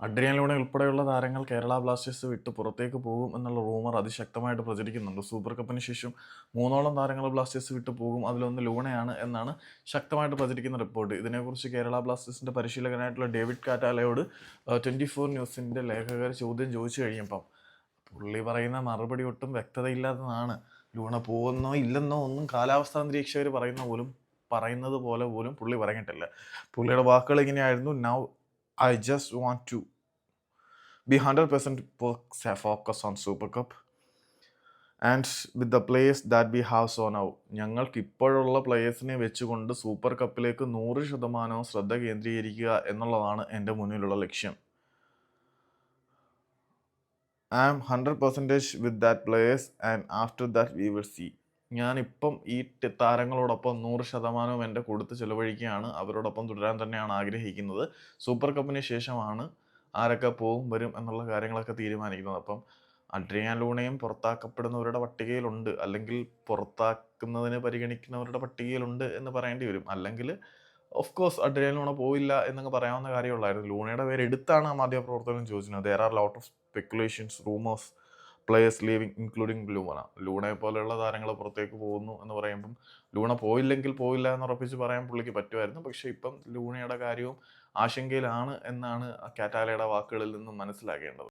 Adrian Luna ഉൾപ്പെടെയുള്ള താരങ്ങൾ Kerala Blasters വിട്ട് പുറത്തേക്ക് പോകും എന്നുള്ള റൂമർ അതിശക്തമായിട്ട് പ്രചരിക്കുന്നുണ്ട്. സൂപ്പർ കപ്പിന് ശേഷം മൂന്നോളം താരങ്ങൾ ബ്ലാസ്റ്റേഴ്സ് വിട്ട് പോകും. അതിലൊന്ന് ലൂണയാണ് എന്നാണ് ശക്തമായിട്ട് പ്രചരിക്കുന്ന റിപ്പോർട്ട്. ഇതിനെക്കുറിച്ച് കേരള ബ്ലാസ്റ്റേഴ്സിന്റെ പരിശീലകനായിട്ടുള്ള ഡേവിഡ് കാറ്റാലയോട് ട്വന്റി ഫോർ ന്യൂസിന്റെ ലേഖകർ ചോദ്യം ചോദിച്ചു കഴിയുമ്പം പുള്ളി പറയുന്ന മറുപടി ഒട്ടും വ്യക്തതയില്ലാത്തതാണ്. ലൂണ പോകുന്നോ ഇല്ലെന്നോ ഒന്നും കാലാവസ്ഥാ നിരീക്ഷകർ പറയുന്ന പോലും പറയുന്നത് പോലെ പോലും പുള്ളി പറഞ്ഞിട്ടില്ല. പുള്ളിയുടെ വാക്കുകൾ ഇങ്ങനെയായിരുന്നു. Now just want to be hundred percent focus on super cup and with the players that we have so now ഞങ്ങൾക്ക് ഇപ്പോഴുള്ള പ്ലേയേഴ്സിനെ വെച്ചുകൊണ്ട് സൂപ്പർ കപ്പിലേക്ക് നൂറ് ശതമാനവും ശ്രദ്ധ കേന്ദ്രീകരിക്കുക എന്നുള്ളതാണ് എന്റെ മുന്നിലുള്ള ലക്ഷ്യം. I am hundred percentage with that players and after that we will see ഞാനിപ്പം ഈ താരങ്ങളോടൊപ്പം നൂറ് ശതമാനവും എന്റെ കൊടുത്ത് ചിലവഴിക്കുകയാണ്. അവരോടൊപ്പം തുടരാൻ തന്നെയാണ് ആഗ്രഹിക്കുന്നത്. സൂപ്പർ കപ്പിന് ശേഷമാണ് ആരൊക്കെ പോവും വരും എന്നുള്ള കാര്യങ്ങളൊക്കെ തീരുമാനിക്കുന്നത്. അപ്പം അഡ്രിയാൻ ലൂണയും പുറത്താക്കപ്പെടുന്നവരുടെ പട്ടികയിലുണ്ട്. അല്ലെങ്കിൽ പുറത്താക്കുന്നതിന് പരിഗണിക്കുന്നവരുടെ പട്ടികയിലുണ്ട് എന്ന് പറയേണ്ടി വരും. അല്ലെങ്കിൽ ഓഫ് കോഴ്സ് അഡ്രിയാൻ ലൂണ പോവില്ല എന്നൊക്കെ പറയാവുന്ന കാര്യമുള്ളായിരുന്നു. ലൂണയുടെ പേര് എടുത്താണ് ആ മാധ്യമപ്രവർത്തകൻ ചോദിച്ചത് there are lot of speculations rumours players leaving including Luna ലൂണയെ പോലെയുള്ള താരങ്ങൾ പുറത്തേക്ക് പോകുന്നു എന്ന് പറയുമ്പം ലൂണ പോയില്ലെങ്കിൽ പോയില്ല എന്ന് ഉറപ്പിച്ച് പറയാൻ പുള്ളിക്ക് പറ്റുമായിരുന്നു. പക്ഷേ ഇപ്പം ലൂണയുടെ കാര്യവും ആശങ്കയിലാണ് എന്നാണ് കാറ്റാലയുടെ വാക്കുകളിൽ നിന്നും മനസ്സിലാക്കേണ്ടത്